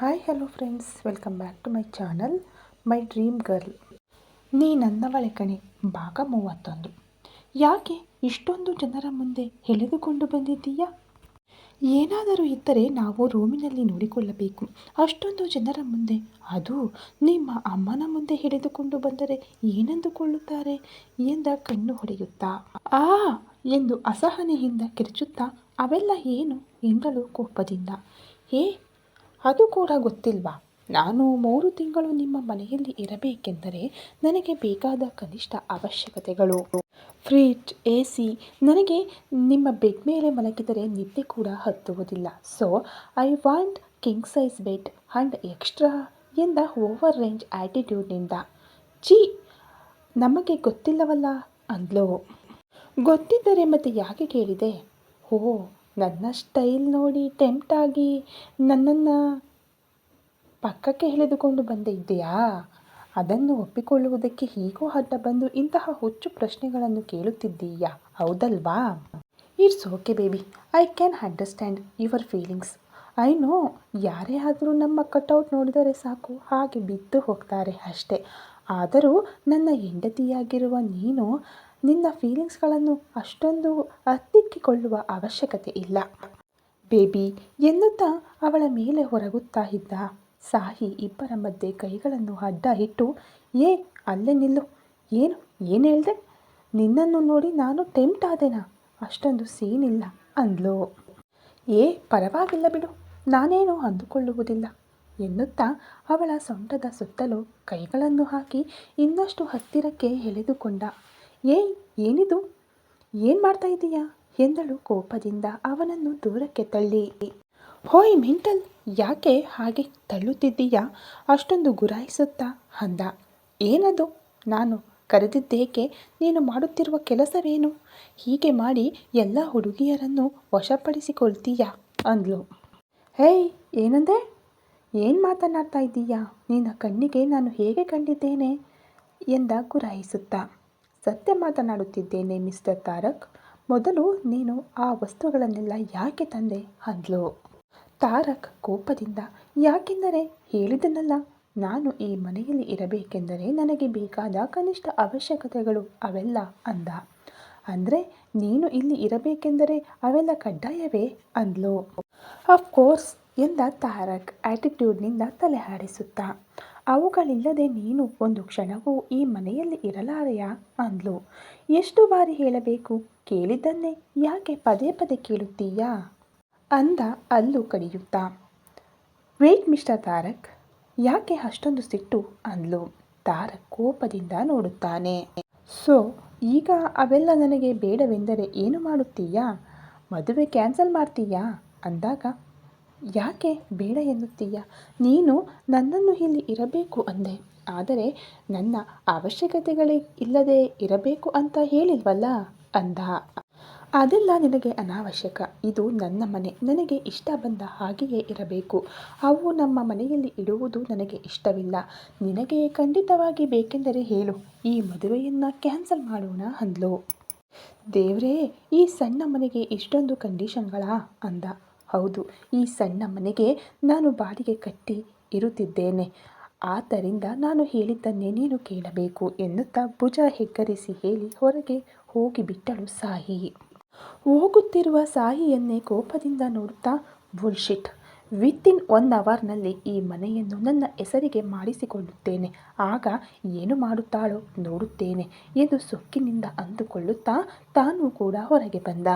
Hi hello friends welcome back to my channel my dream girl ನೀ ನನ್ನವಳೆ ಕಣೆ ಭಾಗ ಮೂವತ್ತೊಂದು. ಯಾಕೆ ಇಷ್ಟೊಂದು ಜನರ ಮುಂದೆ ಎಳೆದುಕೊಂಡು ಬಂದಿದ್ದೀಯಾ? ಏನಾದರೂ ಇದ್ದರೆ ನಾವು ರೂಮಿನಲ್ಲಿ ನೋಡಿಕೊಳ್ಳಬೇಕು. ಅಷ್ಟೊಂದು ಜನರ ಮುಂದೆ, ಅದು ನಿಮ್ಮ ಅಮ್ಮನ ಮುಂದೆ ಹಿಡಿದುಕೊಂಡು ಬಂದರೆ ಏನೆಂದುಕೊಳ್ಳುತ್ತಾರೆ? ಎಂದ ಕಣ್ಣು ಹೊಡೆಯುತ್ತಾ. ಆ! ಎಂದು ಅಸಹನೆಯಿಂದ ಕಿರುಚುತ್ತಾ, ಅವೆಲ್ಲ ಏನು? ಎಂದಳು ಕೋಪದಿಂದ. ಏ ಅದು ಕೂಡ ಗೊತ್ತಿಲ್ವಾ? ನಾನು ಮೂರು ತಿಂಗಳು ನಿಮ್ಮ ಮನೆಯಲ್ಲಿ ಇರಬೇಕೆಂದರೆ ನನಗೆ ಬೇಕಾದ ಕನಿಷ್ಠ ಅವಶ್ಯಕತೆಗಳು. ಫ್ರಿಡ್ಜ್, ಎ ಸಿ, ನನಗೆ ನಿಮ್ಮ ಬೆಡ್ ಮೇಲೆ ಮಲಗಿದರೆ ನಿದ್ದೆ ಕೂಡ ಹತ್ತುವುದಿಲ್ಲ. So I want king size bed and extra ಎಂದ ಓವರ್ ರೇಂಜ್ ಆ್ಯಟಿಟ್ಯೂಡ್ನಿಂದ ಚಿ ನಮಗೆ ಗೊತ್ತಿಲ್ಲವಲ್ಲ ಅಂದ್ಲೋ. ಗೊತ್ತಿದ್ದರೆ ಮತ್ತೆ ಯಾಕೆ ಕೇಳಿದೆ? ಓ ನನ್ನ ಸ್ಟೈಲ್ ನೋಡಿ ಟೆಂಪ್ಟ್ ಆಗಿ ನನ್ನನ್ನು ಪಕ್ಕಕ್ಕೆ ಎಳೆದುಕೊಂಡು ಬಂದಿದ್ದೀಯಾ ಅದನ್ನು ಒಪ್ಪಿಕೊಳ್ಳುವುದಕ್ಕೆ ಹೀಗೂ ಅಡ್ಡ ಬಂದು ಇಂತಹ ಹುಚ್ಚು ಪ್ರಶ್ನೆಗಳನ್ನು ಕೇಳುತ್ತಿದ್ದೀಯಾ? ಹೌದಲ್ವಾ? It's okay baby. I can understand your feelings. I know, ಯಾರೇ ಆದರೂ ನಮ್ಮ ಕಟೌಟ್ ನೋಡಿದರೆ ಸಾಕು. ಹಾಗೆ ಬಿದ್ದು ಹೋಗ್ತಾರೆ ಅಷ್ಟೇ. ಆದರೂ ನನ್ನ ಹೆಂಡತಿಯಾಗಿರುವ ನೀನು ನಿನ್ನ ಫೀಲಿಂಗ್ಸ್ಗಳನ್ನು ಅಷ್ಟೊಂದು ಅತ್ತಿಕ್ಕಿಕೊಳ್ಳುವ ಅವಶ್ಯಕತೆ ಇಲ್ಲ. ಬೇಬಿ, ಎನ್ನುತ್ತಾ ಅವಳ ಮೇಲೆ ಹೊರಗುತ್ತಾ ಇದ್ದ ಸಾಹಿ ಇಬ್ಬರ ಮಧ್ಯೆ ಕೈಗಳನ್ನು ಅಡ್ಡ ಇಟ್ಟು ಏ, ಅಲ್ಲೇ ನಿಲ್ಲು. ಏನು ಏನು ಹೇಳ್ದೆ? ನಿನ್ನನ್ನು ನೋಡಿ ನಾನು ಟೆಂಪ್ಟ್ ಆದೆನಾ? ಅಷ್ಟೊಂದು ಸೀನಿಲ್ಲ ಅಂದ್ಲು. ಏ, ಪರವಾಗಿಲ್ಲ ಬಿಡು. ನಾನೇನು ಅಂದುಕೊಳ್ಳುವುದಿಲ್ಲ, ಎನ್ನುತ್ತಾ ಅವಳ ಸೊಂಟದ ಸುತ್ತಲೂ ಕೈಗಳನ್ನು ಹಾಕಿ ಇನ್ನಷ್ಟು ಹತ್ತಿರಕ್ಕೆ ಎಳೆದುಕೊಂಡ ಏಯ್, ಏನಿದು? ಏನು ಮಾಡ್ತಾ ಇದ್ದೀಯಾ ಎಂದಳು ಕೋಪದಿಂದ ಅವನನ್ನು ದೂರಕ್ಕೆ ತಳ್ಳಿ. ಹೋಯ್ ಮೆಂಟಲ್, ಯಾಕೆ ಹಾಗೆ ತಳ್ಳುತ್ತಿದ್ದೀಯಾ? ಅಷ್ಟೊಂದು ಗುರಾಯಿಸುತ್ತಾ ಅಂದ. ಏನದು? ನಾನು ಕರೆದಿದ್ದೇಕೆ? ನೀನು ಮಾಡುತ್ತಿರುವ ಕೆಲಸವೇನು? ಹೀಗೆ ಮಾಡಿ ಎಲ್ಲ ಹುಡುಗಿಯರನ್ನು ವಶಪಡಿಸಿಕೊಳ್ತೀಯಾ? ಅಂದ್ಲು. ಹೇಯ್, ಏನಂದೆ? ಏನು ಮಾತನಾಡ್ತಾ ಇದ್ದೀಯಾ ನಿನ್ನ ಕಣ್ಣಿಗೆ ನಾನು ಹೇಗೆ ಕಂಡಿದ್ದೇನೆ? ಎಂದ ಗುರಾಯಿಸುತ್ತಾ. ಸತ್ಯ ಮಾತನಾಡುತ್ತಿದ್ದೇನೆ, ಮಿಸ್ಟರ್ ತಾರಕ್. ಮೊದಲು ನೀನು ಆ ವಸ್ತುಗಳನ್ನೆಲ್ಲ ಯಾಕೆ ತಂದೆ? ಅಂದ್ಲು. ತಾರಕ್ ಕೋಪದಿಂದ, ಯಾಕೆಂದರೆ ಹೇಳಿದನಲ್ಲ, ನಾನು ಈ ಮನೆಯಲ್ಲಿ ಇರಬೇಕೆಂದರೆ ನನಗೆ ಬೇಕಾದ ಕನಿಷ್ಠ ಅವಶ್ಯಕತೆಗಳು ಅವೆಲ್ಲ ಅಂದ. ಅಂದರೆ ನೀನು ಇಲ್ಲಿ ಇರಬೇಕೆಂದರೆ ಅವೆಲ್ಲ ಕಡ್ಡಾಯವೇ? ಅಂದ್ಲು. ಕೋರ್ಸ್ ಎಂದ ತಾರಕ್ ಆಟಿಟ್ಯೂಡ್ನಿಂದ ತಲೆ ಹಾಡಿಸುತ್ತಾ ಅವುಗಳಿಲ್ಲದೆ ನೀನು ಒಂದು ಕ್ಷಣವೂ ಈ ಮನೆಯಲ್ಲಿ ಇರಲಾರೆಯಾ? ಅಂದ್ಲು. ಎಷ್ಟು ಬಾರಿ ಹೇಳಬೇಕು? ಕೇಳಿದ್ದನ್ನೇ ಯಾಕೆ ಪದೇ ಪದೇ ಕೇಳುತ್ತೀಯಾ? ಅಂದ ಅಲ್ಲು ಕಡಿಯುತ್ತಾ. ವೇಟ್ ಮಿಸ್ಟರ್ ತಾರಕ್, ಯಾಕೆ ಅಷ್ಟೊಂದು ಸಿಟ್ಟು? ಅಂದ್ಲು. ತಾರಕ್ ಕೋಪದಿಂದ ನೋಡುತ್ತಾನೆ. ಸೊ, ಈಗ ಅವೆಲ್ಲ ನನಗೆ ಬೇಡವೆಂದರೆ ಏನು ಮಾಡುತ್ತೀಯಾ? ಮದುವೆ ಕ್ಯಾನ್ಸಲ್ ಮಾಡ್ತೀಯಾ? ಅಂದಾಗ ಯಾಕೆ ಬೇಡ ಎನ್ನುತ್ತೀಯ? ನೀನು ನನ್ನನ್ನು ಇಲ್ಲಿ ಇರಬೇಕು ಅಂದೆ. ಆದರೆ ನನ್ನ ಅವಶ್ಯಕತೆಗಳೇ ಇಲ್ಲದೆ ಇರಬೇಕು ಅಂತ ಹೇಳಿಲ್ವಲ್ಲ? ಅಂದ. ಅದೆಲ್ಲ ನಿನಗೆ ಅನಾವಶ್ಯಕ. ಇದು ನನ್ನ ಮನೆ. ನನಗೆ ಇಷ್ಟ ಬಂದ ಹಾಗೆಯೇ ಇರಬೇಕು. ಅವು ನಮ್ಮ ಮನೆಯಲ್ಲಿ ಇಡುವುದು ನನಗೆ ಇಷ್ಟವಿಲ್ಲ. ನಿನಗೆ ಖಂಡಿತವಾಗಿ ಬೇಕೆಂದರೆ ಹೇಳು. ಈ ಮದುವೆಯನ್ನು ಕ್ಯಾನ್ಸಲ್ ಮಾಡೋಣ ಅಂದ್ಲು. ದೇವ್ರೇ, ಈ ಸಣ್ಣ ಮನೆಗೆ ಇಷ್ಟೊಂದು ಕಂಡೀಷನ್ಗಳಾ? ಅಂದ. ಹೌದು, ಈ ಸಣ್ಣ ಮನೆಗೆ ನಾನು ಬಾಡಿಗೆ ಕಟ್ಟಿ ಇರುತ್ತಿದ್ದೇನೆ. ಆದ್ದರಿಂದ ನಾನು ಹೇಳಿದ್ದನ್ನೇ ನೀನು ಕೇಳಬೇಕು ಎನ್ನುತ್ತಾ ಭುಜ ಹೆಗ್ಗರಿಸಿ ಹೇಳಿ ಹೊರಗೆ ಹೋಗಿಬಿಟ್ಟಳು ಸಾಹಿ ಹೋಗುತ್ತಿರುವ ಸಾಹಿಯನ್ನೇ ಕೋಪದಿಂದ ನೋಡುತ್ತಾ, ಬುಲ್ಶಿಟ್! ವಿತಿನ್ ಒನ್ ಅವರ್ನಲ್ಲಿ ಈ ಮನೆಯನ್ನು ನನ್ನ ಹೆಸರಿಗೆ ಮಾಡಿಸಿಕೊಳ್ಳುತ್ತೇನೆ. ಆಗ ಏನು ಮಾಡುತ್ತಾಳೋ ನೋಡುತ್ತೇನೆ ಎಂದು ಸೊಕ್ಕಿನಿಂದ ಅಂದುಕೊಳ್ಳುತ್ತಾ ತಾನು ಕೂಡ ಹೊರಗೆ ಬಂದ.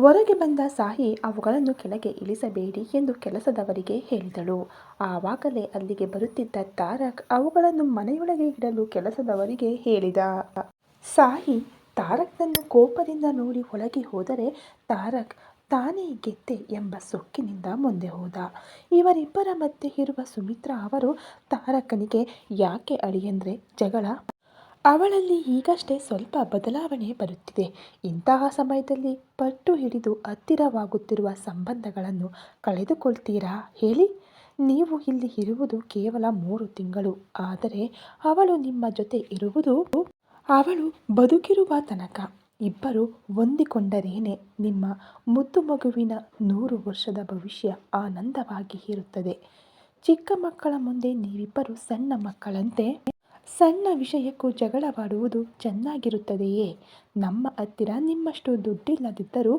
ಹೊರಗೆ ಬಂದ ಸಾಹಿ ಅವುಗಳನ್ನು ಕೆಳಗೆ ಇಳಿಸಬೇಡಿ ಎಂದು ಕೆಲಸದವರಿಗೆ ಹೇಳಿದಳು. ಆವಾಗಲೇ ಅಲ್ಲಿಗೆ ಬರುತ್ತಿದ್ದ ತಾರಕ್ ಅವುಗಳನ್ನು ಮನೆಯೊಳಗೆ ಇಡಲು ಕೆಲಸದವರಿಗೆ ಹೇಳಿದ. ಸಾಹಿ ತಾರಕ್ನನ್ನು ಕೋಪದಿಂದ ನೋಡಿ ಒಳಗೆ ಹೋದರೆ ತಾರಕ್ ತಾನೇ ಗೆದ್ದೆ ಎಂಬ ಸೊಕ್ಕಿನಿಂದ ಮುಂದೆ ಹೋದ. ಇವರಿಬ್ಬರ ಮಧ್ಯೆ ಇರುವ ಸುಮಿತ್ರಾ ಅವರು ತಾರಕನಿಗೆ ಯಾಕೆ ಅಳಿಯಂದ್ರೆ ಜಗಳ ಅವಳಲ್ಲಿ ಈಗಷ್ಟೇ ಸ್ವಲ್ಪ ಬದಲಾವಣೆ ಬರುತ್ತಿದೆ. ಇಂತಹ ಸಮಯದಲ್ಲಿ ಪಟ್ಟು ಹಿಡಿದು ಹತ್ತಿರವಾಗುತ್ತಿರುವ ಸಂಬಂಧಗಳನ್ನು ಕಳೆದುಕೊಳ್ತೀರಾ? ಹೇಳಿ. ನೀವು ಇಲ್ಲಿ ಇರುವುದು ಕೇವಲ ಮೂರು ತಿಂಗಳು. ಆದರೆ ಅವಳು ನಿಮ್ಮ ಜೊತೆ ಇರುವುದು ಅವಳು ಬದುಕಿರುವ ತನಕ. ಇಬ್ಬರು ಹೊಂದಿಕೊಂಡರೇನೆ ನಿಮ್ಮ ಮುದ್ದು ಮಗುವಿನ ನೂರು ವರ್ಷದ ಭವಿಷ್ಯ ಆನಂದವಾಗಿ ಇರುತ್ತದೆ. ಚಿಕ್ಕ ಮಕ್ಕಳ ಮುಂದೆ ನೀವಿಬ್ಬರು ಸಣ್ಣ ಮಕ್ಕಳಂತೆ ಸಣ್ಣ ವಿಷಯಕ್ಕೂ ಜಗಳವಾಡುವುದು ಚೆನ್ನಾಗಿರುತ್ತದೆಯೇ? ನಮ್ಮ ಹತ್ತಿರ ನಿಮ್ಮಷ್ಟು ದುಡ್ಡಿಲ್ಲದಿದ್ದರೂ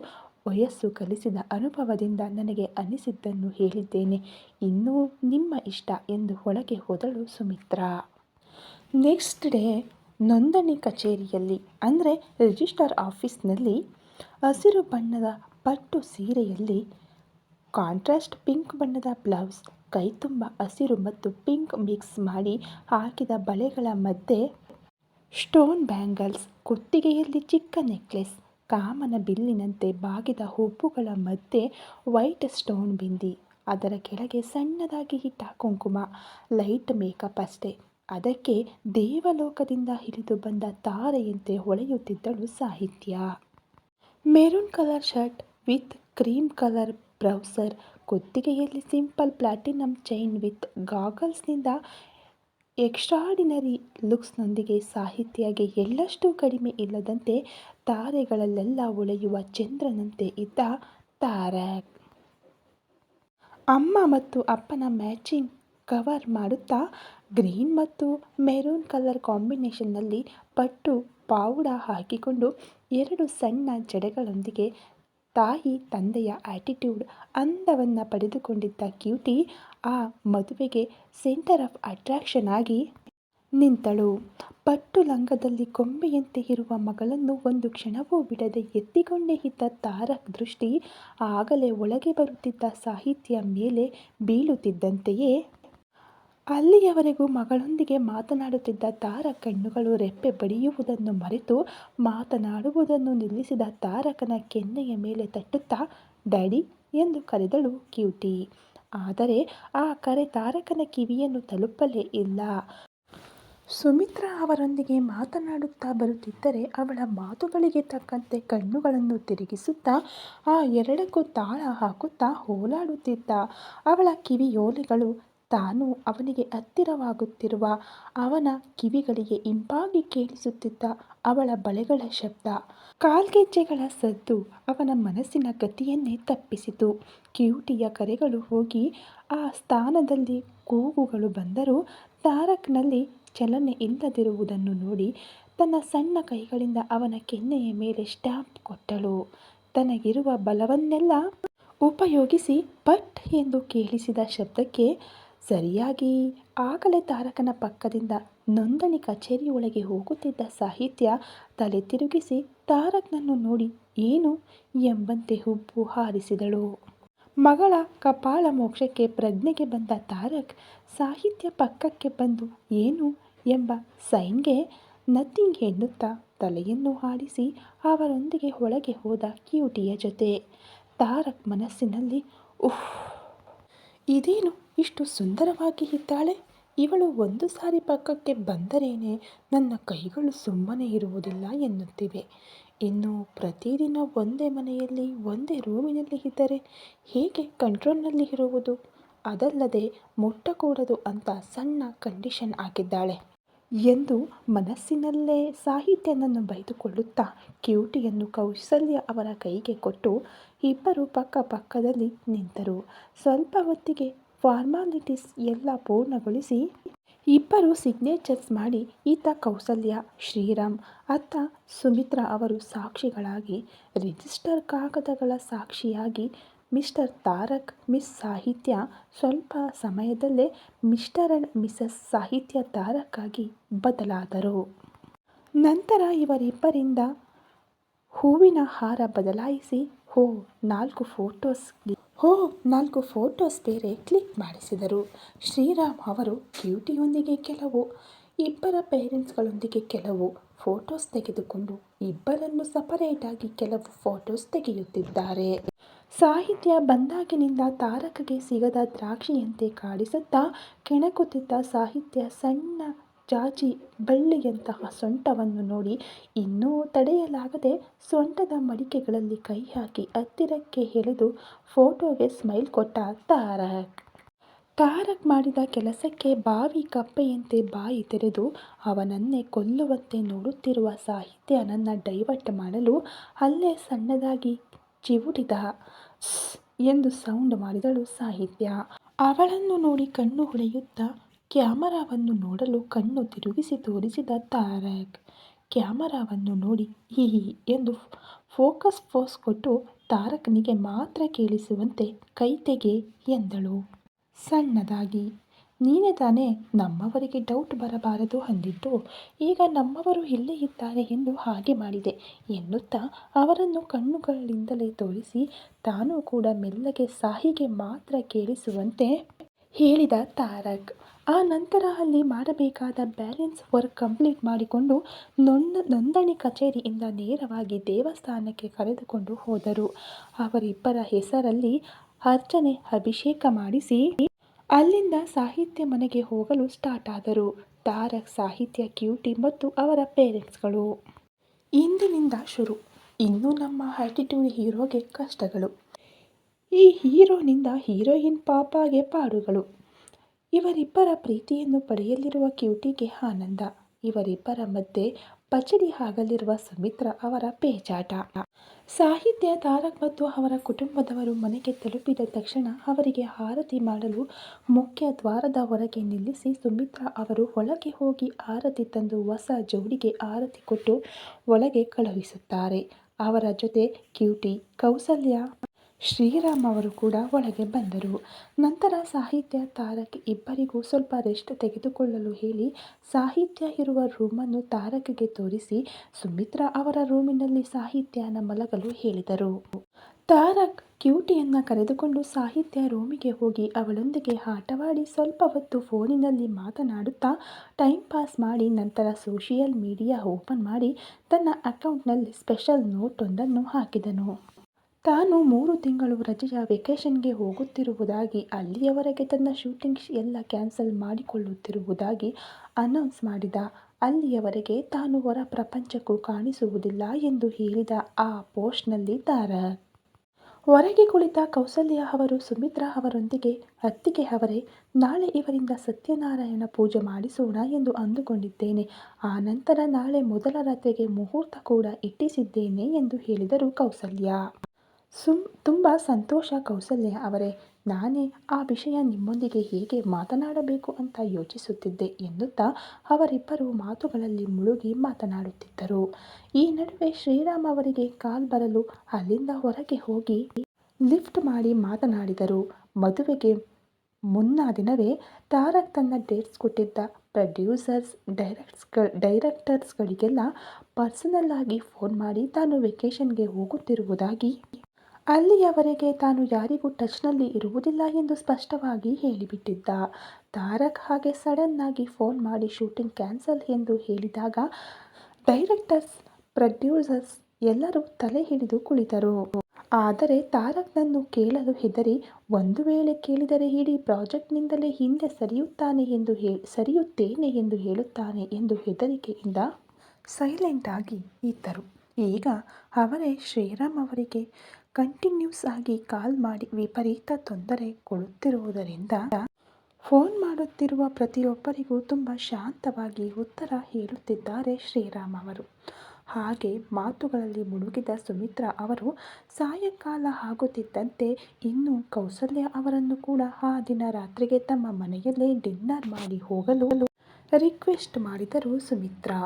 ವಯಸ್ಸು ಕಲಿಸಿದ ಅನುಭವದಿಂದ ನನಗೆ ಅನಿಸಿದ್ದನ್ನು ಹೇಳಿದ್ದೇನೆ. ಇನ್ನೂ ನಿಮ್ಮ ಇಷ್ಟ ಎಂದು ಒಳಗೆ ಹೋದಳು ಸುಮಿತ್ರಾ. ನೆಕ್ಸ್ಟ್ ಡೇ ನೋಂದಣಿ ಕಚೇರಿಯಲ್ಲಿ, ಅಂದರೆ ರಿಜಿಸ್ಟರ್ ಆಫೀಸ್ನಲ್ಲಿ, ಹಸಿರು ಬಣ್ಣದ ಪಟ್ಟು ಸೀರೆಯಲ್ಲಿ ಕಾಂಟ್ರಾಸ್ಟ್ ಪಿಂಕ್ ಬಣ್ಣದ ಬ್ಲೌಸ್ ಕೈ ತುಂಬ ಹಸಿರು ಮತ್ತು ಪಿಂಕ್ ಮಿಕ್ಸ್ ಮಾಡಿ ಹಾಕಿದ ಬಳೆಗಳ ಮಧ್ಯೆ ಸ್ಟೋನ್ ಬ್ಯಾಂಗಲ್ಸ್, ಕುತ್ತಿಗೆಯಲ್ಲಿ ಚಿಕ್ಕ ನೆಕ್ಲೆಸ್, ಕಾಮನ ಬಿಲ್ಲಿನಂತೆ ಬಾಗಿದ ಹುಬ್ಬುಗಳ ಮಧ್ಯೆ ವೈಟ್ ಸ್ಟೋನ್ ಬಿಂದಿ, ಅದರ ಕೆಳಗೆ ಸಣ್ಣದಾಗಿ ಇಟ್ಟ ಕುಂಕುಮ, ಲೈಟ್ ಮೇಕಪ್ ಅಷ್ಟೇ. ಅದಕ್ಕೆ ದೇವಲೋಕದಿಂದ ಹಿಡಿದು ಬಂದ ತಾರೆಯಂತೆ ಹೊಳೆಯುತ್ತಿದ್ದಳು ಸಾಹಿತ್ಯ. Maroon colour shirt with cream colour browser ಕುತ್ತಿಗೆಯಲ್ಲಿ simple platinum chain with ಗಾಗಲ್ಸ್ನಿಂದ ಎಕ್ಸ್ಟ್ರಾಡಿನರಿ ಲುಕ್ಸ್ನೊಂದಿಗೆ ಸಾಹಿತ್ಯಗೆ ಎಳ್ಳಷ್ಟು ಕಡಿಮೆ ಇಲ್ಲದಂತೆ ತಾರೆಗಳಲ್ಲೆಲ್ಲ ಒಳೆಯುವ ಚಂದ್ರನಂತೆ ಇದ್ದ ತಾರಕ್ ಅಮ್ಮ ಮತ್ತು ಅಪ್ಪನ ಮ್ಯಾಚಿಂಗ್ ಕವರ್ ಮಾಡುತ್ತಾ ಗ್ರೀನ್ ಮತ್ತು ಮೆರೂನ್ ಕಲರ್ ಕಾಂಬಿನೇಷನ್ನಲ್ಲಿ ಪಟ್ಟು, ಪಾವುಡ ಹಾಕಿಕೊಂಡು ಎರಡು ಸಣ್ಣ ಜಡೆಗಳೊಂದಿಗೆ ತಾಯಿ ತಂದೆಯ ಆ್ಯಟಿಟ್ಯೂಡ್ ಅಂದವನ್ನು ಪಡೆದುಕೊಂಡಿದ್ದ ಕ್ಯೂಟಿ ಆ ಮದುವೆಗೆ ಸೆಂಟರ್ ಆಫ್ ಅಟ್ರಾಕ್ಷನ್ ಆಗಿ ನಿಂತಳು. ಪಟ್ಟು ಲಂಗದಲ್ಲಿ ಕೊಂಬೆಯಂತೆ ಇರುವ ಮಗಳನ್ನು ಒಂದು ಕ್ಷಣವೂ ಬಿಡದೆ ಎತ್ತಿಕೊಂಡೇ ಇದ್ದ ತಾರಕ್ ದೃಷ್ಟಿ ಆಗಲೇ ಒಳಗೆ ಬರುತ್ತಿದ್ದ ಸಾಹಿತ್ಯ ಮೇಲೆ ಬೀಳುತ್ತಿದ್ದಂತೆಯೇ ಅಲ್ಲಿಯವರೆಗೂ ಮಗಳೊಂದಿಗೆ ಮಾತನಾಡುತ್ತಿದ್ದ ತಾರಕ್ ಕಣ್ಣುಗಳು ರೆಪ್ಪೆ ಬಡಿಯುವುದನ್ನು ಮರೆತು ಮಾತನಾಡುವುದನ್ನು ನಿಲ್ಲಿಸಿದ ತಾರಕನ ಕೆನ್ನೆಯ ಮೇಲೆ ತಟ್ಟುತ್ತಾ, ಡ್ಯಾಡಿ ಎಂದು ಕರೆದಳು ಕ್ಯೂಟಿ. ಆದರೆ ಆ ಕರೆ ತಾರಕನ ಕಿವಿಯನ್ನು ತಲುಪಲೇ ಇಲ್ಲ. ಸುಮಿತ್ರಾ ಅವರೊಂದಿಗೆ ಮಾತನಾಡುತ್ತಾ ಬರುತ್ತಿದ್ದರೆ ಅವಳ ಮಾತುಗಳಿಗೆ ತಕ್ಕಂತೆ ಕಣ್ಣುಗಳನ್ನು ತಿರುಗಿಸುತ್ತಾ, ಆ ಎರಡಕ್ಕೂ ತಾಳ ಹಾಕುತ್ತಾ ಹೋಲಾಡುತ್ತಿದ್ದ ಅವಳ ಕಿವಿಯೋಲೆಗಳು ತಾನು ಅವನಿಗೆ ಹತ್ತಿರವಾಗುತ್ತಿರುವ ಅವನ ಕಿವಿಗಳಿಗೆ ಇಂಪಾಗಿ ಕೇಳಿಸುತ್ತಿದ್ದ ಅವಳ ಬಳೆಗಳ ಶಬ್ದ. ಕಾಲ್ಗೆಜ್ಜೆಗಳ ಸದ್ದು ಅವನ ಮನಸ್ಸಿನ ಗತಿಯನ್ನೇ ತಪ್ಪಿಸಿತು. ಕ್ಯೂಟಿಯ ಕರೆಗಳು ಹೋಗಿ ಆ ಸ್ಥಾನದಲ್ಲಿ ಕೂಗುಗಳು ಬಂದರೂ ತಾರಕ್ನಲ್ಲಿ ಚಲನೆ ಇಲ್ಲದಿರುವುದನ್ನು ನೋಡಿ ತನ್ನ ಸಣ್ಣ ಕೈಗಳಿಂದ ಅವನ ಕೆನ್ನೆಯ ಮೇಲೆ ಸ್ಟ್ಯಾಂಪ್ ಕೊಟ್ಟಳು. ತನಗಿರುವ ಬಲವನ್ನೆಲ್ಲ ಉಪಯೋಗಿಸಿ ಪಟ್ ಎಂದು ಕೇಳಿಸಿದ ಶಬ್ದಕ್ಕೆ ಸರಿಯಾಗಿ ಆಗಲೇ ತಾರಕನ ಪಕ್ಕದಿಂದ ನೋಂದಣಿ ಕಚೇರಿಯೊಳಗೆ ಹೋಗುತ್ತಿದ್ದ ಸಾಹಿತ್ಯ ತಲೆ ತಿರುಗಿಸಿ ತಾರಕ್ನನ್ನು ನೋಡಿ ಏನು ಎಂಬಂತೆ ಹುಬ್ಬು ಹಾರಿಸಿದಳು. ಮಗಳ ಕಪಾಳ ಮೋಕ್ಷಕ್ಕೆ ಪ್ರಜ್ಞೆಗೆ ಬಂದ ತಾರಕ್ ಸಾಹಿತ್ಯ ಪಕ್ಕಕ್ಕೆ ಬಂದು ಏನು ಎಂಬ ಸೈನ್ಗೆ ನಥಿಂಗ್ ಎನ್ನುತ್ತಾ ತಲೆಯನ್ನು ಆಡಿಸಿ ಅವರೊಂದಿಗೆ ಒಳಗೆ ಹೋದ ಕ್ಯೂಟಿಯ ಜೊತೆ. ತಾರಕ್ ಮನಸ್ಸಿನಲ್ಲಿ ಉಹ್ ಇದೇನು ಇಷ್ಟು ಸುಂದರವಾಗಿ ಇದ್ದಾಳೆ? ಇವಳು ಒಂದು ಸಾರಿ ಪಕ್ಕಕ್ಕೆ ಬಂದರೇನೆ ನನ್ನ ಕೈಗಳು ಸುಮ್ಮನೆ ಇರುವುದಿಲ್ಲ ಎನ್ನುತ್ತಿವೆ. ಇನ್ನು ಪ್ರತಿದಿನ ಒಂದೇ ಮನೆಯಲ್ಲಿ, ಒಂದೇ ರೂಮಿನಲ್ಲಿ ಇದ್ದರೆ ಹೇಗೆ ಕಂಟ್ರೋಲ್ನಲ್ಲಿ ಇರುವುದು? ಅದಲ್ಲದೆ ಮುಟ್ಟಕೂಡದು ಅಂತ ಸಣ್ಣ ಕಂಡೀಷನ್ ಹಾಕಿದ್ದಾಳೆ. ಎಂದು ಮನಸ್ಸಿನಲ್ಲೇ ಸಾಹಿತ್ಯನನ್ನು ಬೈದುಕೊಳ್ಳುತ್ತಾ ಕ್ಯೂಟಿಯನ್ನು ಕೌಶಲ್ಯ ಅವರ ಕೈಗೆ ಕೊಟ್ಟು ಇಬ್ಬರು ಪಕ್ಕ ಪಕ್ಕದಲ್ಲಿ ನಿಂತರು. ಸ್ವಲ್ಪ ಹೊತ್ತಿಗೆ ಫಾರ್ಮಾಲಿಟೀಸ್ ಎಲ್ಲ ಪೂರ್ಣಗೊಳಿಸಿ ಇಬ್ಬರು ಸಿಗ್ನೇಚರ್ಸ್ ಮಾಡಿ ಈತ ಕೌಸಲ್ಯ, ಶ್ರೀರಾಮ್, ಅತ್ತ ಸುಮಿತ್ರಾ ಅವರು ಸಾಕ್ಷಿಗಳಾಗಿ, ರಿಜಿಸ್ಟರ್ ಕಾಗದಗಳ ಸಾಕ್ಷಿಯಾಗಿ ಮಿಸ್ಟರ್ ತಾರಕ್, ಮಿಸ್ ಸಾಹಿತ್ಯ, ಸ್ವಲ್ಪ ಸಮಯದಲ್ಲೇ ಮಿಸ್ಟರ್ ಅಂಡ್ ಮಿಸಸ್ ಸಾಹಿತ್ಯ ತಾರಕ್ ಆಗಿ ಬದಲಾದರು. ನಂತರ ಇವರಿಬ್ಬರಿಂದ ಹೂವಿನ ಹಾರ ಬದಲಾಯಿಸಿ ಹೋ, ನಾಲ್ಕು ಫೋಟೋಸ್ ಹೋ, ನಾಲ್ಕು ಫೋಟೋಸ್ ಬೇರೆ ಕ್ಲಿಕ್ ಮಾಡಿಸಿದರು. ಶ್ರೀರಾಮ್ ಅವರು ಕ್ಯೂಟಿಯೊಂದಿಗೆ ಕೆಲವು, ಇಬ್ಬರ ಪೇರೆಂಟ್ಸ್ಗಳೊಂದಿಗೆ ಕೆಲವು ಫೋಟೋಸ್ ತೆಗೆದುಕೊಂಡು ಇಬ್ಬರನ್ನು ಸಪರೇಟಾಗಿ ಕೆಲವು ಫೋಟೋಸ್ ತೆಗೆಯುತ್ತಿದ್ದಾರೆ. ಸಾಹಿತ್ಯ ಬಂದಾಗಿನಿಂದ ತಾರಕಗೆ ಸಿಗದ ದ್ರಾಕ್ಷಿಯಂತೆ ಕಾಡಿಸುತ್ತಾ ಕೆಣಕುತ್ತಿದ್ದ ಸಾಹಿತ್ಯ ಸಣ್ಣ ಜಾಜಿ ಬಳ್ಳಿಯಂತಹ ಸೊಂಟವನ್ನು ನೋಡಿ ಇನ್ನೂ ತಡೆಯಲಾಗದೆ ಸೊಂಟದ ಮಡಿಕೆಗಳಲ್ಲಿ ಕೈ ಹಾಕಿ ಹತ್ತಿರಕ್ಕೆ ಎಳೆದು ಫೋಟೋಗೆ ಸ್ಮೈಲ್ ಕೊಟ್ಟ ತಾರಕ್. ತಾರಕ್ ಮಾಡಿದ ಕೆಲಸಕ್ಕೆ ಬಾವಿ ಕಪ್ಪೆಯಂತೆ ಬಾಯಿ ತೆರೆದು ಅವನನ್ನೇ ಕೊಲ್ಲುವಂತೆ ನೋಡುತ್ತಿರುವ ಸಾಹಿತ್ಯ ನನ್ನ ಡೈವರ್ಟ್ ಮಾಡಲು ಅಲ್ಲೇ ಸಣ್ಣದಾಗಿ ಚಿವುಟಿದ ಎಂದು ಸೌಂಡ್ ಮಾಡಿದಳು ಸಾಹಿತ್ಯ. ಅವಳನ್ನು ನೋಡಿ ಕಣ್ಣು ಹೊಳೆಯುತ್ತಾ ಕ್ಯಾಮರಾವನ್ನು ನೋಡಲು ಕಣ್ಣು ತಿರುಗಿಸಿ ತೋರಿಸಿದ ತಾರಕ್. ಕ್ಯಾಮರಾವನ್ನು ನೋಡಿ, ಹಿ ಎಂದು ಫೋಕಸ್ ಪೋಸ್ ಕೊಟ್ಟು ತಾರಕ್ನಿಗೆ ಮಾತ್ರ ಕೇಳಿಸುವಂತೆ ಕೈ ತೆಗೆ ಎಂದಳು. ಸಣ್ಣದಾಗಿ, ನೀನೇ ತಾನೇ ನಮ್ಮವರಿಗೆ ಡೌಟ್ ಬರಬಾರದು ಅಂದಿದ್ದು, ಈಗ ನಮ್ಮವರು ಇಲ್ಲೇ ಇದ್ದಾರೆ ಎಂದು ಹಾಗೆ ಮಾಡಿದೆ ಎನ್ನುತ್ತಾ ಅವರನ್ನು ಕಣ್ಣುಗಳಿಂದಲೇ ತೋರಿಸಿ ತಾನೂ ಕೂಡ ಮೆಲ್ಲಗೆ ಸಾಹಿಗೆ ಮಾತ್ರ ಕೇಳಿಸುವಂತೆ ಹೇಳಿದ ತಾರಕ್. ಆ ನಂತರ ಅಲ್ಲಿ ಮಾಡಬೇಕಾದ ಬ್ಯಾಲೆನ್ಸ್ ವರ್ಕ್ ಕಂಪ್ಲೀಟ್ ಮಾಡಿಕೊಂಡು ನೊಂದ ನೋಂದಣಿ ಕಚೇರಿಯಿಂದ ನೇರವಾಗಿ ದೇವಸ್ಥಾನಕ್ಕೆ ಕರೆದುಕೊಂಡು ಹೋದರು. ಅವರಿಬ್ಬರ ಹೆಸರಲ್ಲಿ ಅರ್ಚನೆ, ಅಭಿಷೇಕ ಮಾಡಿಸಿ ಅಲ್ಲಿಂದ ಸಾಹಿತ್ಯ ಮನೆಗೆ ಹೋಗಲು ಸ್ಟಾರ್ಟ್ ಆದರು. ತಾರಕ್ ಸಾಹಿತ್ಯ ಕ್ಯೂಟಿ ಮತ್ತು ಅವರ ಪೇರೆಂಟ್ಸ್ಗಳು ಇಂದಿನಿಂದ ಶುರು. ಇನ್ನೂ ನಮ್ಮ ಆಟಿಟ್ಯೂಡ್ ಹೀರೋಗೆ ಕಷ್ಟಗಳು. ಈ ಹೀರೋನಿಂದ ಹೀರೋಯಿನ್ ಪಾಪಾಗೆ ಪಾಡುಗಳು. ಇವರಿಬ್ಬರ ಪ್ರೀತಿಯನ್ನು ಪಡೆಯಲಿರುವ ಕ್ಯೂಟಿಗೆ ಆನಂದ. ಇವರಿಬ್ಬರ ಮಧ್ಯೆ ಪಚಡಿ ಆಗಲಿರುವ ಸುಮಿತ್ರ ಅವರ ಪೇಜಾಟ ಸಾಹಿತ್ಯ, ತಾರಕ್ ಮತ್ತು ಅವರ ಕುಟುಂಬದವರು ಮನೆಗೆ ತಲುಪಿದ ತಕ್ಷಣ ಅವರಿಗೆ ಆರತಿ ಮಾಡಲು ಮುಖ್ಯ ದ್ವಾರದ ಹೊರಗೆ ನಿಲ್ಲಿಸಿ ಸುಮಿತ್ರ ಅವರು ಒಳಗೆ ಹೋಗಿ ಆರತಿ ತಂದು ಹೊಸ ಜೋಡಿಗೆ ಆರತಿ ಕೊಟ್ಟು ಒಳಗೆ ಕಳುಹಿಸುತ್ತಾರೆ. ಅವರ ಜೊತೆ ಕ್ಯೂಟಿ ಕೌಸಲ್ಯ ಶ್ರೀರಾಮ್ ಅವರು ಕೂಡ ಒಳಗೆ ಬಂದರು. ನಂತರ ಸಾಹಿತ್ಯ ತಾರಕ್ ಇಬ್ಬರಿಗೂ ಸ್ವಲ್ಪ ರೆಸ್ಟ್ ತೆಗೆದುಕೊಳ್ಳಲು ಹೇಳಿ, ಸಾಹಿತ್ಯ ಇರುವ ರೂಮನ್ನು ತಾರಕ್ಗೆ ತೋರಿಸಿ ಸುಮಿತ್ರಾ ಅವರ ರೂಮಿನಲ್ಲಿ ಸಾಹಿತ್ಯನ ಮಲಗಲು ಹೇಳಿದರು. ತಾರಕ್ ಕ್ಯೂಟಿಯನ್ನು ಕರೆದುಕೊಂಡು ಸಾಹಿತ್ಯ ರೂಮಿಗೆ ಹೋಗಿ ಅವಳೊಂದಿಗೆ ಆಟವಾಡಿ ಸ್ವಲ್ಪ ಹೊತ್ತು ಫೋನಿನಲ್ಲಿ ಮಾತನಾಡುತ್ತಾ ಟೈಮ್ ಪಾಸ್ ಮಾಡಿ ನಂತರ ಸೋಷಿಯಲ್ ಮೀಡಿಯಾ ಓಪನ್ ಮಾಡಿ ತನ್ನ ಅಕೌಂಟ್ನಲ್ಲಿ ಸ್ಪೆಷಲ್ ನೋಟೊಂದನ್ನು ಹಾಕಿದನು. ತಾನು ಮೂರು ತಿಂಗಳು ರಜೆಯ ವೆಕೇಷನ್ಗೆ ಹೋಗುತ್ತಿರುವುದಾಗಿ, ಅಲ್ಲಿಯವರೆಗೆ ತನ್ನ ಶೂಟಿಂಗ್ ಎಲ್ಲ ಕ್ಯಾನ್ಸಲ್ ಮಾಡಿಕೊಳ್ಳುತ್ತಿರುವುದಾಗಿ ಅನೌನ್ಸ್ ಮಾಡಿದ. ಅಲ್ಲಿಯವರೆಗೆ ತಾನು ಹೊರ ಪ್ರಪಂಚಕ್ಕೂ ಕಾಣಿಸುವುದಿಲ್ಲ ಎಂದು ಹೇಳಿದ ಆ ಪೋಸ್ಟ್ನಲ್ಲಿ ತಾರಕ್ ಹೊರಗೆ ಕುಳಿತ ಕೌಸಲ್ಯ ಅವರು ಸುಮಿತ್ರಾ ಅವರೊಂದಿಗೆ ಅತ್ತಿಗೆ ಅವರೇ, ನಾಳೆ ಇವರಿಂದ ಸತ್ಯನಾರಾಯಣ ಪೂಜೆ ಮಾಡಿಸೋಣ ಎಂದು ಅಂದುಕೊಂಡಿದ್ದೇನೆ. ಆ ನಂತರ ನಾಳೆ ಮೊದಲ ರಾತ್ರಿಗೆ ಮುಹೂರ್ತ ಕೂಡ ಇಟ್ಟಿಸಿದ್ದೇನೆ ಎಂದು ಹೇಳಿದರು ಕೌಸಲ್ಯ. ಸುಮ್ ತುಂಬ ಸಂತೋಷ ಕೌಸಲ್ಯ ಅವರೇ, ನಾನೇ ಆ ವಿಷಯ ನಿಮ್ಮೊಂದಿಗೆ ಹೇಗೆ ಮಾತನಾಡಬೇಕು ಅಂತ ಯೋಚಿಸುತ್ತಿದ್ದೆ ಎನ್ನುತ್ತಾ ಅವರಿಬ್ಬರು ಮಾತುಗಳಲ್ಲಿ ಮುಳುಗಿ ಮಾತನಾಡುತ್ತಿದ್ದರು. ಈ ನಡುವೆ ಶ್ರೀರಾಮ್ ಅವರಿಗೆ ಕಾಲ್ ಬರಲು ಅಲ್ಲಿಂದ ಹೊರಗೆ ಹೋಗಿ ಲಿಫ್ಟ್ ಮಾಡಿ ಮಾತನಾಡಿದರು. ಮದುವೆಗೆ ಮುನ್ನ ದಿನವೇ ತಾರಕ್ ತನ್ನ ಡೇಟ್ಸ್ ಕೊಟ್ಟಿದ್ದ ಪ್ರೊಡ್ಯೂಸರ್ಸ್ ಡೈರೆಕ್ಟ್ಸ್ಗಳ ಡೈರೆಕ್ಟರ್ಸ್ಗಳಿಗೆಲ್ಲ ಪರ್ಸನಲ್ ಆಗಿ ಫೋನ್ ಮಾಡಿ ತಾನು ವೆಕೇಷನ್ಗೆ ಹೋಗುತ್ತಿರುವುದಾಗಿ ಅಲ್ಲಿಯವರೆಗೆ ತಾನು ಯಾರಿಗೂ ಟಚ್ನಲ್ಲಿ ಇರುವುದಿಲ್ಲ ಎಂದು ಸ್ಪಷ್ಟವಾಗಿ ಹೇಳಿಬಿಟ್ಟಿದ್ದ. ತಾರಕ್ ಹಾಗೆ ಸಡನ್ನಾಗಿ ಫೋನ್ ಮಾಡಿ ಶೂಟಿಂಗ್ ಕ್ಯಾನ್ಸಲ್ ಎಂದು ಹೇಳಿದಾಗ ಡೈರೆಕ್ಟರ್ಸ್, ಪ್ರೊಡ್ಯೂಸರ್ಸ್ ಎಲ್ಲರೂ ತಲೆ ಹಿಡಿದು ಕುಳಿತರು. ಆದರೆ ತಾರಕ್ನನ್ನು ಕೇಳಲು ಹೆದರಿ ಒಂದು ವೇಳೆ ಕೇಳಿದರೆ ಇಡೀ ಪ್ರಾಜೆಕ್ಟ್ನಿಂದಲೇ ಹಿಂದೆ ಸರಿಯುತ್ತಾನೆ ಎಂದು ಹೇ, ಸರಿಯುತ್ತೇನೆ ಎಂದು ಹೇಳುತ್ತಾನೆ ಎಂದು ಹೆದರಿಕೆಯಿಂದ ಸೈಲೆಂಟ್ ಆಗಿ ಇದ್ದರು. ಈಗ ಅವರೇ ಶ್ರೀರಾಮ್ ಅವರಿಗೆ ಕಂಟಿನ್ಯೂಸ್ ಆಗಿ ಕಾಲ್ ಮಾಡಿ ವಿಪರೀತ ತೊಂದರೆ ಕೊಡುತ್ತಿರುವುದರಿಂದ ಫೋನ್ ಮಾಡುತ್ತಿರುವ ಪ್ರತಿಯೊಬ್ಬರಿಗೂ ತುಂಬ ಶಾಂತವಾಗಿ ಉತ್ತರ ಹೇಳುತ್ತಿದ್ದಾರೆ ಶ್ರೀರಾಮ್ ಅವರು. ಹಾಗೆ ಮಾತುಗಳಲ್ಲಿ ಮುಳುಗಿದ ಸುಮಿತ್ರಾ ಅವರು, ಸಾಯಂಕಾಲ ಆಗುತ್ತಿದ್ದಂತೆ ಇನ್ನು ಕೌಸಲ್ಯ ಅವರನ್ನು ಕೂಡ ಆ ದಿನ ರಾತ್ರಿಗೆ ತಮ್ಮ ಮನೆಯಲ್ಲೇ ಡಿನ್ನರ್ ಮಾಡಿ ಹೋಗಲು ರಿಕ್ವೆಸ್ಟ್ ಮಾಡಿದರು ಸುಮಿತ್ರಾ.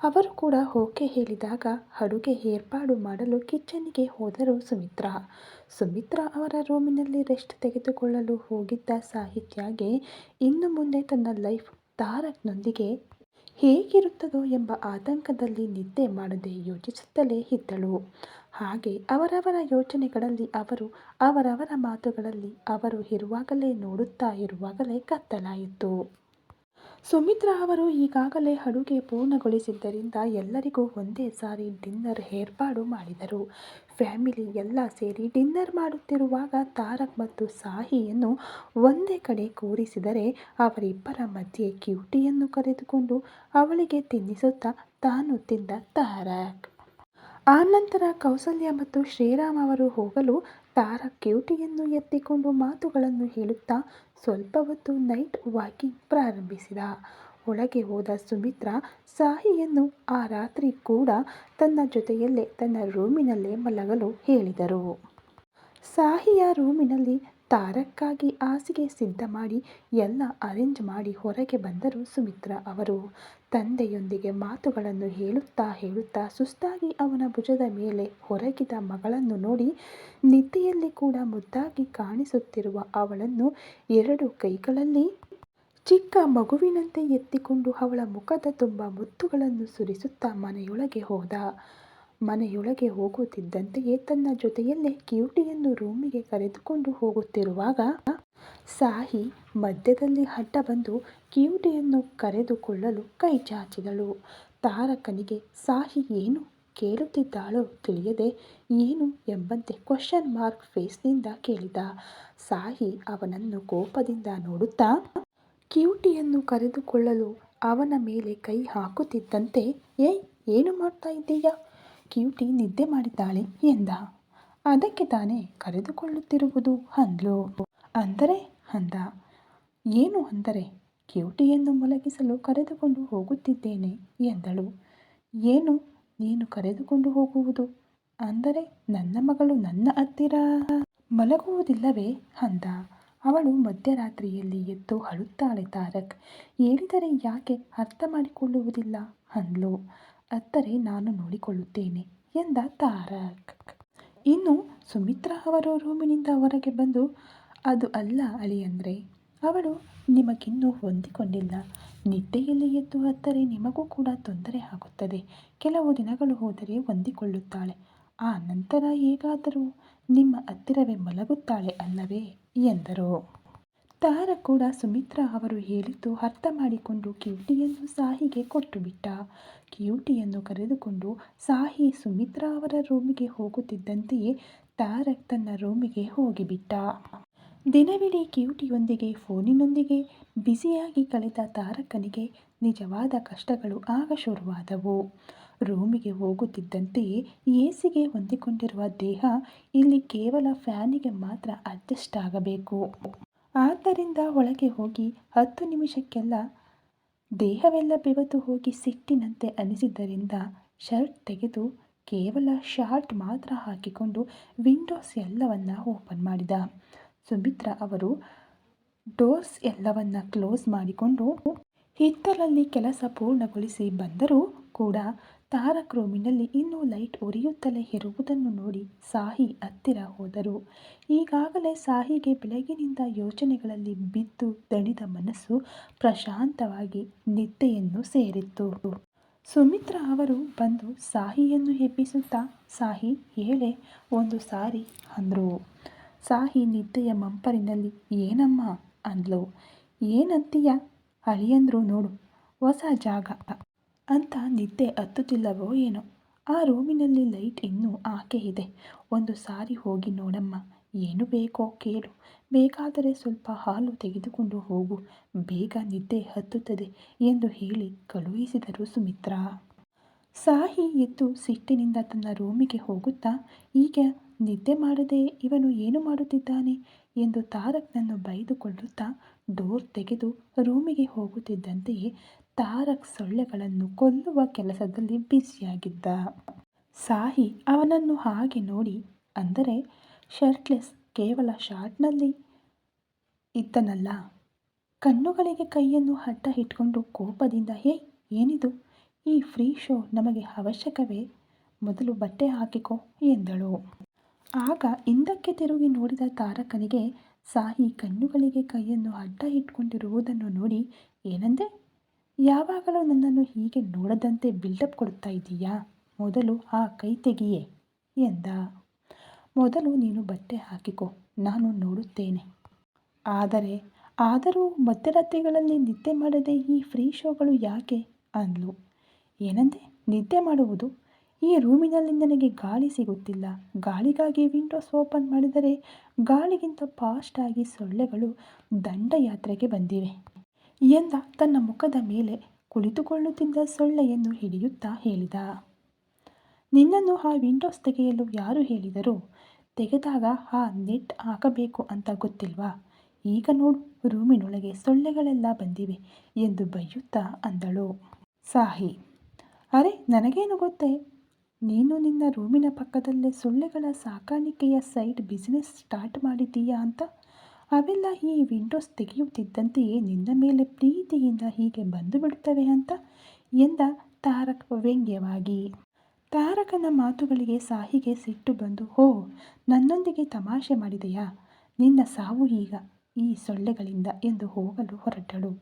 ಅವರು ಕೂಡ ಓಕೆ ಹೇಳಿದಾಗ ಅಡುಗೆ ಏರ್ಪಾಡು ಮಾಡಲು ಕಿಚನ್ಗೆ ಹೋದರು ಸುಮಿತ್ರಾ. ಸುಮಿತ್ರಾ ಅವರ ರೂಮಿನಲ್ಲಿ ರೆಸ್ಟ್ ತೆಗೆದುಕೊಳ್ಳಲು ಹೋಗಿದ್ದ ಸಾಹಿತ್ಯಗೆ ಇನ್ನು ಮುಂದೆ ತನ್ನ ಲೈಫ್ ತಾರಕ್ನೊಂದಿಗೆ ಹೇಗಿರುತ್ತದೋ ಎಂಬ ಆತಂಕದಲ್ಲಿ ನಿದ್ದೆ ಮಾಡದೆ ಯೋಚಿಸುತ್ತಲೇ ಇದ್ದಳು. ಹಾಗೆ ಅವರವರ ಯೋಚನೆಗಳಲ್ಲಿ ಅವರು ಅವರವರ ಮಾತುಗಳಲ್ಲಿ ಅವರು ಇರುವಾಗಲೇ ನೋಡುತ್ತಾ ಇರುವಾಗಲೇ ಕತ್ತಲಾಯಿತು. ಸುಮಿತ್ರಾ ಅವರು ಈಗಾಗಲೇ ಅಡುಗೆ ಪೂರ್ಣಗೊಳಿಸಿದ್ದರಿಂದ ಎಲ್ಲರಿಗೂ ಒಂದೇ ಸಾರಿ ಡಿನ್ನರ್ ಏರ್ಪಾಡು ಮಾಡಿದರು. ಫ್ಯಾಮಿಲಿ ಎಲ್ಲ ಸೇರಿ ಡಿನ್ನರ್ ಮಾಡುತ್ತಿರುವಾಗ ತಾರಕ್ ಮತ್ತು ಸಾಹಿಯನ್ನು ಒಂದೇ ಕಡೆ ಕೂರಿಸಿದರೆ ಅವರಿಬ್ಬರ ಮಧ್ಯೆ ಕ್ಯೂಟಿಯನ್ನು ಕರೆದುಕೊಂಡು ಅವಳಿಗೆ ತಿನ್ನಿಸುತ್ತಾ ತಾನು ತಿಂದ ತಾರಕ್. ಆನಂತರ ಕೌಸಲ್ಯ ಮತ್ತು ಶ್ರೀರಾಮ್ ಅವರು ಹೋಗಲು ತಾರಕ್ ಕ್ಯೂಟಿಯನ್ನು ಎತ್ತಿಕೊಂಡು ಮಾತುಗಳನ್ನು ಹೇಳುತ್ತಾ ಸ್ವಲ್ಪ ಹೊತ್ತು ನೈಟ್ ವಾಕಿಂಗ್ ಪ್ರಾರಂಭಿಸಿದ. ಒಳಗೆ ಹೋದ ಸುಮಿತ್ರ ಸಾಹಿಯನ್ನು ಆ ರಾತ್ರಿ ಕೂಡ ತನ್ನ ಜೊತೆಯಲ್ಲೇ ತನ್ನ ರೂಮಿನಲ್ಲೇ ಮಲಗಲು ಹೇಳಿದರು. ಸಾಹಿಯ ರೂಮಿನಲ್ಲಿ ತಾರಕ್ಕಾಗಿ ಹಾಸಿಗೆ ಸಿದ್ಧ ಮಾಡಿ ಎಲ್ಲ ಅರೇಂಜ್ ಮಾಡಿ ಹೊರಗೆ ಬಂದರು ಸುಮಿತ್ರ ಅವರು. ತಂದೆಯೊಂದಿಗೆ ಮಾತುಗಳನ್ನು ಹೇಳುತ್ತಾ ಹೇಳುತ್ತಾ ಸುಸ್ತಾಗಿ ಅವನ ಭುಜದ ಮೇಲೆ ಹೊರಗಿದ ಮಗಳನ್ನು ನೋಡಿ ನಿದ್ದೆಯಲ್ಲಿ ಕೂಡ ಮುದ್ದಾಗಿ ಕಾಣಿಸುತ್ತಿರುವ ಅವಳನ್ನು ಎರಡು ಕೈಗಳಲ್ಲಿ ಚಿಕ್ಕ ಮಗುವಿನಂತೆ ಎತ್ತಿಕೊಂಡು ಅವಳ ಮುಖದ ತುಂಬ ಮುತ್ತುಗಳನ್ನು ಸುರಿಸುತ್ತಾ ಮನೆಯೊಳಗೆ ಹೋದ. ಮನೆಯೊಳಗೆ ಹೋಗುತ್ತಿದ್ದಂತೆಯೇ ತನ್ನ ಜೊತೆಯಲ್ಲೇ ಕ್ಯೂಟಿಯನ್ನು ರೂಮಿಗೆ ಕರೆದುಕೊಂಡು ಹೋಗುತ್ತಿರುವಾಗ ಸಾಹಿ ಮಧ್ಯದಲ್ಲಿ ಅಡ್ಡ ಬಂದು ಕ್ಯೂಟಿಯನ್ನು ಕರೆದುಕೊಳ್ಳಲು ಕೈ ಚಾಚಿದಳು. ತಾರಕನಿಗೆ ಸಾಹಿ ಏನು ಕೇಳುತ್ತಿದ್ದಾಳೋ ತಿಳಿಯದೆ ಏನು ಎಂಬಂತೆ ಕ್ವಶನ್ ಮಾರ್ಕ್ ಫೇಸ್ನಿಂದ ಕೇಳಿದ. ಸಾಹಿ ಅವನನ್ನು ಕೋಪದಿಂದ ನೋಡುತ್ತಾ ಕ್ಯೂಟಿಯನ್ನು ಕರೆದುಕೊಳ್ಳಲು ಅವನ ಮೇಲೆ ಕೈ ಹಾಕುತ್ತಿದ್ದಂತೆ, ಏಯ್, ಏನು ಮಾಡ್ತಾ ಇದ್ದೀಯಾ? ಕ್ಯೂಟಿ ನಿದ್ದೆ ಮಾಡಿದ್ದಾಳೆ ಎಂದ. ಅದಕ್ಕೆ ತಾನೇ ಕರೆದುಕೊಳ್ಳುತ್ತಿರುವುದು ಅಂದ್ಲು. ಅಂದರೆ ಅಂದ. ಏನು ಅಂದರೆ? ಕ್ಯೂಟಿಯನ್ನು ಮಲಗಿಸಲು ಕರೆದುಕೊಂಡು ಹೋಗುತ್ತಿದ್ದೇನೆ ಎಂದಳು. ಏನು? ನೀನು ಕರೆದುಕೊಂಡು ಹೋಗುವುದು? ಅಂದರೆ ನನ್ನ ಮಗಳು ನನ್ನ ಹತ್ತಿರ? ಮಲಗುವುದಿಲ್ಲವೇ ಅಂದ. ಅವಳು ಮಧ್ಯರಾತ್ರಿಯಲ್ಲಿ ಎದ್ದು ಅಳುತ್ತಾಳೆ ತಾರಕ್. ಹೇಳಿದರೆ ಯಾಕೆ ಅರ್ಥ ಮಾಡಿಕೊಳ್ಳುವುದಿಲ್ಲ ಅಂದ್ಲು. ಅತ್ತರೆ ನಾನು ನೋಡಿಕೊಳ್ಳುತ್ತೇನೆ ಎಂದ ತಾರಕ್. ಇನ್ನು ಸುಮಿತ್ರಾ ಅವರ ರೂಮಿನಿಂದ ಹೊರಗೆ ಬಂದು, ಅದು ಅಲ್ಲ ಅಳಿಯಂದ್ರೆ, ಅವಳು ನಿಮಗಿನ್ನೂ ಹೊಂದಿಕೊಂಡಿಲ್ಲ. ನಿದ್ದೆಯಲ್ಲಿ ಎದ್ದು ಹತ್ತರೆ ನಿಮಗೂ ಕೂಡ ತೊಂದರೆ ಆಗುತ್ತದೆ. ಕೆಲವು ದಿನಗಳು ಹೋದರೆ ಹೊಂದಿಕೊಳ್ಳುತ್ತಾಳೆ. ಆ ನಂತರ ಹೇಗಾದರೂ ನಿಮ್ಮ ಹತ್ತಿರವೇ ಮಲಗುತ್ತಾಳೆ ಅಲ್ಲವೇ? ಎಂದರು. ತಾರ ಕೂಡ ಸುಮಿತ್ರಾ ಅವರು ಹೇಳಿದ್ದು ಅರ್ಥ ಮಾಡಿಕೊಂಡು ಕ್ಯೂಟಿಯನ್ನು ಸಾಹಿಗೆ ಕೊಟ್ಟುಬಿಟ್ಟ ಕ್ಯೂಟಿಯನ್ನು ಕರೆದುಕೊಂಡು ಸಾಹಿ ಸುಮಿತ್ರಾ ಅವರ ರೂಮಿಗೆ ಹೋಗುತ್ತಿದ್ದಂತೆಯೇ ತಾರಕ್ ತನ್ನ ರೂಮಿಗೆ ಹೋಗಿಬಿಟ್ಟ ದಿನವಿಡೀ ಕ್ಯೂಟಿಯೊಂದಿಗೆ ಫೋನಿನೊಂದಿಗೆ, ಬ್ಯುಸಿಯಾಗಿ ಕಳೆದ ತಾರಕನಿಗೆ ನಿಜವಾದ ಕಷ್ಟಗಳು ಆಗ ಶುರುವಾದವು. ರೂಮಿಗೆ ಹೋಗುತ್ತಿದ್ದಂತೆಯೇ ಎಸಿಗೆ ಹೊಂದಿಕೊಂಡಿರುವ ದೇಹ ಇಲ್ಲಿ ಕೇವಲ ಫ್ಯಾನಿಗೆ ಮಾತ್ರ ಅಡ್ಜಸ್ಟ್ ಆಗಬೇಕು. ಆದ್ದರಿಂದ ಒಳಗೆ ಹೋಗಿ ಹತ್ತು ನಿಮಿಷಕ್ಕೆಲ್ಲ ದೇಹವೆಲ್ಲ ಬೆವತು ಹೋಗಿ ಸಿಟ್ಟಿನಂತೆ ಅನಿಸಿದ್ದರಿಂದ ಶರ್ಟ್ ತೆಗೆದು ಕೇವಲ ಶಾರ್ಟ್ ಮಾತ್ರ ಹಾಕಿಕೊಂಡು ವಿಂಡೋಸ್ ಎಲ್ಲವನ್ನ ಓಪನ್ ಮಾಡಿದ. ಸುಮಿತ್ರಾ ಅವರು ಡೋರ್ಸ್ ಎಲ್ಲವನ್ನ ಕ್ಲೋಸ್ ಮಾಡಿಕೊಂಡು ಹಿತ್ತಲಲ್ಲಿ ಕೆಲಸ ಪೂರ್ಣಗೊಳಿಸಿ ಬಂದರೂ ಕೂಡ ತಾರಕ್ ರೂಮಿನಲ್ಲಿ ಇನ್ನೂ ಲೈಟ್ ಉರಿಯುತ್ತಲೇ ಇರುವುದನ್ನು ನೋಡಿ ಸಾಹಿ ಹತ್ತಿರ ಹೋದರು. ಈಗಾಗಲೇ ಸಾಹಿಗೆ ಬೆಳಗಿನಿಂದ ಯೋಚನೆಗಳಲ್ಲಿ ಬಿದ್ದು ದಣಿದ ಮನಸ್ಸು ಪ್ರಶಾಂತವಾಗಿ ನಿದ್ದೆಯನ್ನು ಸೇರಿತ್ತು. ಸುಮಿತ್ರ ಅವರು ಬಂದು ಸಾಹಿಯನ್ನು ಎಬ್ಬಿಸುತ್ತಾ, ಸಾಹಿ, ಹೇಳೆ, ಒಂದು ಸಾರಿ ಅಂದರು. ಸಾಹಿ ನಿದ್ದೆಯ ಮಂಪರಿನಲ್ಲಿ, ಏನಮ್ಮ? ಅಂದ್ಲು. ಏನಂತೀಯ? ಅಳಿಯಂದ್ರು ನೋಡು, ಹೊಸ ಜಾಗ. ಅಂತ ನಿದ್ದೆ ಹತ್ತುತ್ತಿಲ್ಲವೋ ಏನೋ. ಆ ರೂಮಿನಲ್ಲಿ ಲೈಟ್ ಇನ್ನೂ ಆಕೆ ಇದೆ. ಒಂದು ಸಾರಿ ಹೋಗಿ ನೋಡಮ್ಮ, ಏನು ಬೇಕೋ ಕೇಳು. ಬೇಕಾದರೆ ಸ್ವಲ್ಪ ಹಾಲು ತೆಗೆದುಕೊಂಡು ಹೋಗು. ಬೇಗ ನಿದ್ದೆ ಹತ್ತುತ್ತದೆ ಎಂದು ಹೇಳಿ ಕಳುಹಿಸಿದರು ಸುಮಿತ್ರಾ. ಸಾಹಿ ಎದ್ದು ಸಿಟ್ಟಿನಿಂದ ತನ್ನ ರೂಮಿಗೆ ಹೋಗುತ್ತಾ, ಈಗ ನಿದ್ದೆ ಮಾಡದೆ ಇವನು ಏನು ಮಾಡುತ್ತಿದ್ದಾನೆ ಎಂದು ತಾರಕ್ನನ್ನು ಬೈದುಕೊಳ್ಳುತ್ತಾ ಡೋರ್ ತೆಗೆದು ರೂಮಿಗೆ ಹೋಗುತ್ತಿದ್ದಂತೆಯೇ ತಾರಕ್ ಸೊಳ್ಳೆಗಳನ್ನು ಕೊಲ್ಲುವ ಕೆಲಸದಲ್ಲಿ ಬ್ಯುಸಿಯಾಗಿದ್ದ. ಸಾಹಿ ಅವನನ್ನು ಹಾಗೆ ನೋಡಿ, ಅಂದರೆ ಶರ್ಟ್ಲೆಸ್ ಕೇವಲ ಶಾರ್ಟ್ನಲ್ಲಿ ಇದ್ದನಲ್ಲ. ಕಣ್ಣುಗಳಿಗೆ ಕೈಯನ್ನು ಅಡ್ಡ ಇಟ್ಕೊಂಡು ಕೋಪದಿಂದ, ಹೇ, ಏನಿದು? ಈ ಫ್ರೀ ಶೋ ನಮಗೆ ಅವಶ್ಯಕವೇ? ಮೊದಲು ಬಟ್ಟೆ ಹಾಕಿಕೊ ಎಂದಳು. ಆಗ ಹಿಂದಕ್ಕೆ ತಿರುಗಿ ನೋಡಿದ ತಾರಕನಿಗೆ ಸಾಹಿ ಕಣ್ಣುಗಳಿಗೆ ಕೈಯನ್ನು ಅಡ್ಡ ಇಟ್ಕೊಂಡಿರುವುದನ್ನು ನೋಡಿ, ಏನಂದೆ? ಯಾವಾಗಲೂ ನನ್ನನ್ನು ಹೀಗೆ ನೋಡದಂತೆ ಬಿಲ್ಡಪ್ ಕೊಡ್ತಾ ಇದ್ದೀಯಾ ಮೊದಲು ಆ ಕೈ ತೆಗಿಯೇ ಎಂದ. ಮೊದಲು ನೀನು ಬಟ್ಟೆ ಹಾಕಿಕೊ, ನಾನು ನೋಡುತ್ತೇನೆ. ಆದರೆ, ಆದರೂ ಮಧ್ಯರಾತ್ರಿಗಳಲ್ಲಿ ನಿದ್ದೆ ಮಾಡದೆ ಈ ಫ್ರೀ ಶೋಗಳು ಯಾಕೆ? ಅಂದ್ಲು. ಏನಂದೆ? ನಿದ್ದೆ ಮಾಡುವುದು? ಈ ರೂಮಿನಲ್ಲಿ ನನಗೆ ಗಾಳಿ ಸಿಗುತ್ತಿಲ್ಲ. ಗಾಳಿಗಾಗಿ ವಿಂಡೋಸ್ ಓಪನ್ ಮಾಡಿದರೆ ಗಾಳಿಗಿಂತ ಫಾಸ್ಟಾಗಿ ಸೊಳ್ಳೆಗಳು ದಂಡಯಾತ್ರೆಗೆ ಬಂದಿವೆ. ಎಂದ ತನ್ನ ಮುಖದ ಮೇಲೆ ಕುಳಿತುಕೊಳ್ಳುತ್ತಿದ್ದ ಸೊಳ್ಳೆಯನ್ನು ಹಿಡಿಯುತ್ತಾ ಹೇಳಿದ, ನಿನ್ನನ್ನು ಆ ವಿಂಡೋಸ್ ತೆಗೆಯಲು ಯಾರು ಹೇಳಿದರು? ತೆಗೆದಾಗ ಆ ನೆಟ್ ಹಾಕಬೇಕು ಅಂತ ಗೊತ್ತಿಲ್ವಾ? ಈಗ ನೋಡು, ರೂಮಿನೊಳಗೆ ಸೊಳ್ಳೆಗಳೆಲ್ಲ ಬಂದಿವೆ ಎಂದು ಬೈಯುತ್ತಾ ಅಂದಳು. ಸಾಹಿ, ಅರೆ, ನನಗೇನು ಗೊತ್ತೇ? ನೀನು ನಿನ್ನ ರೂಮಿನ ಪಕ್ಕದಲ್ಲೇ ಸೊಳ್ಳೆಗಳ ಸಾಕಾಣಿಕೆಯ ಸೈಟ್ ಬಿಸಿನೆಸ್ ಸ್ಟಾರ್ಟ್ ಮಾಡಿದ್ದೀಯಾ ಅಂತ? ಅವೆಲ್ಲ ಈ ವಿಂಡೋಸ್ ತೆಗೆಯುತ್ತಿದ್ದಂತೆಯೇ ನಿನ್ನ ಮೇಲೆ ಪ್ರೀತಿಯಿಂದ ಹೀಗೆ ಬಂದು ಬಿಡುತ್ತವೆ ಅಂತ ಎಂದ ತಾರಕ್ ವ್ಯಂಗ್ಯವಾಗಿ. ತಾರಕನ ಮಾತುಗಳಿಗೆ ಸಾಹಿಗೆ ಸಿಟ್ಟು ಬಂದು, ಹೋ, ನನ್ನೊಂದಿಗೆ ತಮಾಷೆ ಮಾಡಿದೆಯಾ? ನಿನ್ನ ಸಾವು ಈಗ ಈ ಸೊಳ್ಳೆಗಳಿಂದ ಎಂದು ಹೋಗಲು ಹೊರಟಳು.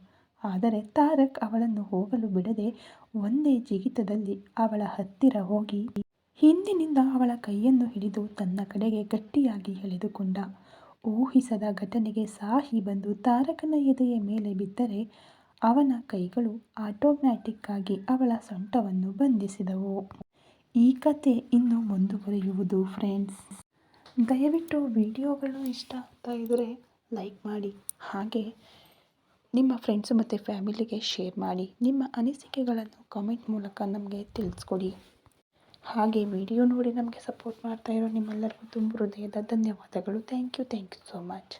ಆದರೆ ತಾರಕ್ ಅವಳನ್ನು ಹೋಗಲು ಬಿಡದೆ ಒಂದೇ ಜಿಗಿತದಲ್ಲಿ ಅವಳ ಹತ್ತಿರ ಹೋಗಿ ಹಿಂದಿನಿಂದ ಅವಳ ಕೈಯನ್ನು ಹಿಡಿದು ತನ್ನ ಕಡೆಗೆ ಗಟ್ಟಿಯಾಗಿ ಎಳೆದುಕೊಂಡ. ಊಹಿಸದ ಘಟನೆಗೆ ಸಾಹಿ ಬಂದು ತಾರಕನ ಎದೆಯ ಮೇಲೆ ಬಿದ್ದರೆ ಅವನ ಕೈಗಳು ಆಟೋಮ್ಯಾಟಿಕ್ ಆಗಿ ಅವಳ ಸೊಂಟವನ್ನು ಬಂಧಿಸಿದವು. ಈ ಕತೆ ಇನ್ನು ಮುಂದುವರಿಯುವುದು, ಫ್ರೆಂಡ್ಸ್. ದಯವಿಟ್ಟು ವಿಡಿಯೋಗಳು ಇಷ್ಟ ಆಗ್ತಾ ಇದ್ದರೆ ಲೈಕ್ ಮಾಡಿ, ಹಾಗೆ ನಿಮ್ಮ ಫ್ರೆಂಡ್ಸು ಮತ್ತು ಫ್ಯಾಮಿಲಿಗೆ ಶೇರ್ ಮಾಡಿ, ನಿಮ್ಮ ಅನಿಸಿಕೆಗಳನ್ನು ಕಮೆಂಟ್ ಮೂಲಕ ನಮಗೆ ತಿಳಿಸ್ಕೊಡಿ. ಹಾಗೆ ವಿಡಿಯೋ ನೋಡಿ ನಮಗೆ ಸಪೋರ್ಟ್ ಮಾಡ್ತಾ ಇರೋ ನಿಮ್ಮೆಲ್ಲರಿಗೂ ತುಂಬ ಹೃದಯದ ಧನ್ಯವಾದಗಳು. Thank you thank you so much